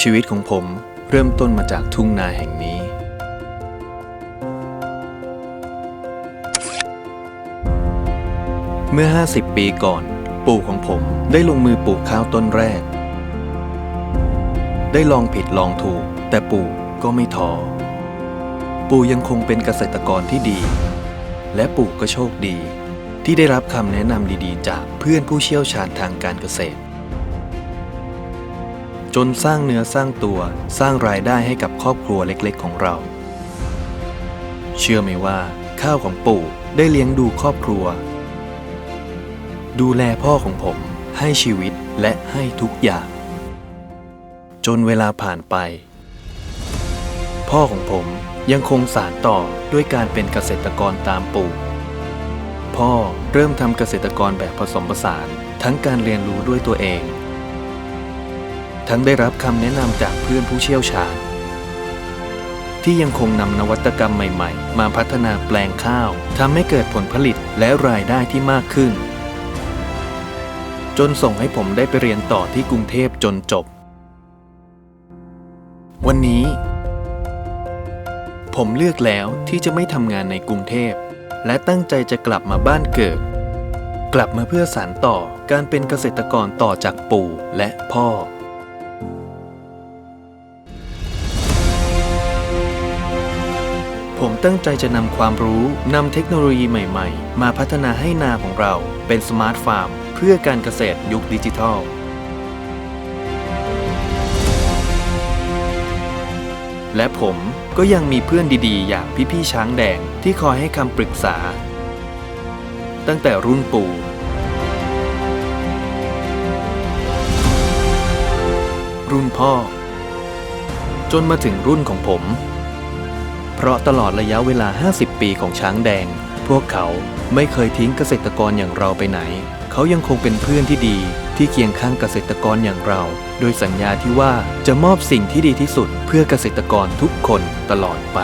ชีวิตของผมเริ่มต้นมาจากทุ่งนาแห่งนี้ เมื่อ 50 ปีก่อน ปู่ของผมได้ลงมือปลูกข้าวต้นแรก ได้ลองผิดลองถูก แต่ปู่ก็ไม่ท้อ ปู่ยังคงเป็นเกษตรกรที่ดี และปู่ก็โชคดี ที่ได้รับคำแนะนำดีๆ จากเพื่อนผู้เชี่ยวชาญทางการเกษตร จนสร้างเนื้อสร้างตัวสร้างรายได้ให้กับครอบครัวเล็กๆ ของเรา เชื่อไหมว่า ข้าวของปู่ได้เลี้ยงดูครอบครัว ดูแลพ่อของผม ให้ชีวิตและให้ทุกอย่าง จนเวลาผ่านไป พ่อของผมยังคงสานต่อด้วยการเป็นเกษตรกรตามปู่พ่อเริ่มทำเกษตรกรแบบผสมผสาน ทั้งการเรียนรู้ด้วยตัวเอง ทั้งได้รับคำแนะนำจากเพื่อนผู้เชี่ยวชาญ ที่ยังคงนำนวัตกรรมใหม่ๆ มาพัฒนาแปลงข้าวทำให้เกิดผลผลิตและรายได้ที่มากขึ้น จนส่งให้ผมได้ไปเรียนต่อที่กรุงเทพจนจบ วันนี้ ผมเลือกแล้วที่จะไม่ทำงานในกรุงเทพ และตั้งใจจะกลับมาบ้านเกิด กลับมาเพื่อสานต่อการเป็นเกษตรกรต่อจากปู่และพ่อ ผมตั้งใจจะนำความรู้นำเทคโนโลยีใหม่ๆ มาพัฒนาให้นาของเราเป็นสมาร์ทฟาร์ม เพื่อการเกษตรยุคดิจิทัล และผมก็ยังมีเพื่อนดีๆ อย่างพี่ๆช้างแดงที่คอยให้คำปรึกษา ตั้งแต่รุ่นปู่ รุ่นพ่อ จนมาถึงรุ่นของผม เพราะตลอดระยะเวลา 50 ปีของช้างแดง พวกเขาไม่เคยทิ้งเกษตรกรอย่างเราไปไหน เขายังคงเป็นเพื่อนที่ดี ที่เคียงข้างเกษตรกรอย่างเรา โดยสัญญาที่ว่าจะมอบสิ่งที่ดีที่สุดเพื่อเกษตรกรทุกคนตลอดไป